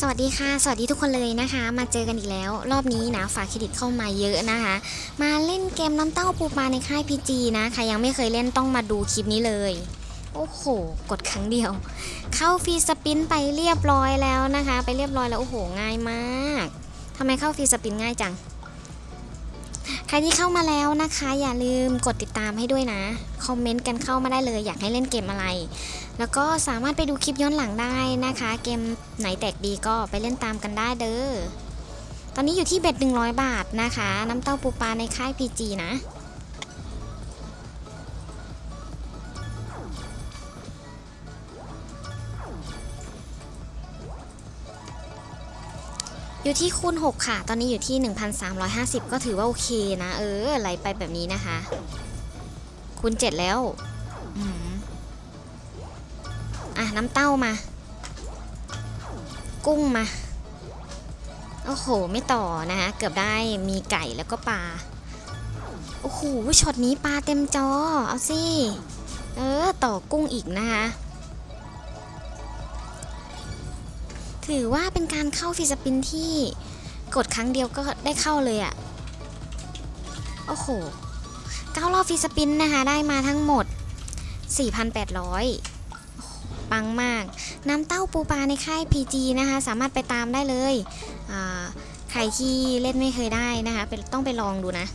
สวัสดีค่ะ สวัสดีทุกคนเลยนะคะ มาเจอกันอีกแล้ว รอบนี้นะฝากเครดิตเข้ามาเยอะนะคะ มาเล่นเกมน้ำเต้าปูปลาในค่าย PG นะใครยังไม่เคยเล่นต้องมาดูคลิปนี้เลย โอ้โห กดครั้งเดียว เข้าฟรีสปินไปเรียบร้อยแล้วนะคะ ไปเรียบร้อยแล้วโอ้โหง่ายมากทำไมเข้าฟรีสปินง่ายจัง รที่เข้ามาแล้วนะคะ อย่าลืมกดติดตามให้ด้วยนะ คอมเมนต์กันเข้ามาได้เลยอยากให้เล่นเกมอะไร แล้วก็สามารถไปดูคลิปย้อนหลังได้นะคะ เกมไหนแตกดีก็ไปเล่นตามกันได้เด้อตอนนี้อยู่ที่เบ็ด100 บาทนะคะ น้ำเต้าปูปลาในค่าย PG นะ อยู่ที่คูณ6ค่ะ ตอนนี้อยู่ที่ 1,350 ก็ถือว่าโอเคนะ เออไหลไปแบบนี้นะคะ คูณ7แล้วอะ น้ำเต้ามา กุ้งมา โอ้โห ไม่ต่อนะคะ เกือบได้มีไก่แล้วก็ปลา โอ้โห ช็อตนี้ปลาเต็มจอ เอาสิ เออ ต่อกุ้งอีกนะคะ ถือว่าเป็นการเข้าฟิสปินที่กดครั้งเดียวก็ได้เข้าเลยอะ่ะ โอ้โหเก้ารอบฟิสปินนะคะ ได้มาทั้งหมด 4,800 ปังมาก น้ำเต้าปูปลาในค่าย PG นะคะ สามารถไปตามได้เลยใครที่เล่นไม่เคยได้นะคะเป็นต้องไปลองดูนะ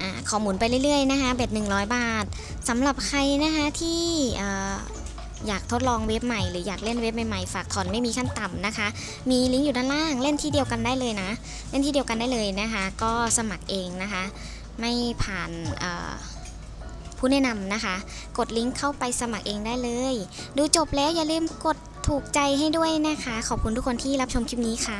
อขอหมุนไปเรื่อยๆนะคะเบ็ด100 บาทสำหรับใครนะคะที่ อยากทดลองเว็บใหม่หรืออยากเล่นเว็บใหม่ๆฝากถอนไม่มีขั้นต่ำนะคะ มีลิงก์อยู่ด้านล่างเล่นที่เดียวกันได้เลยนะ เล่นที่เดียวกันได้เลยนะคะ ก็สมัครเองนะคะ ไม่ผ่านผู้แนะนำนะคะ กดลิงก์เข้าไปสมัครเองได้เลย ดูจบแล้วอย่าลืมกดถูกใจให้ด้วยนะคะ ขอบคุณทุกคนที่รับชมคลิปนี้ค่ะ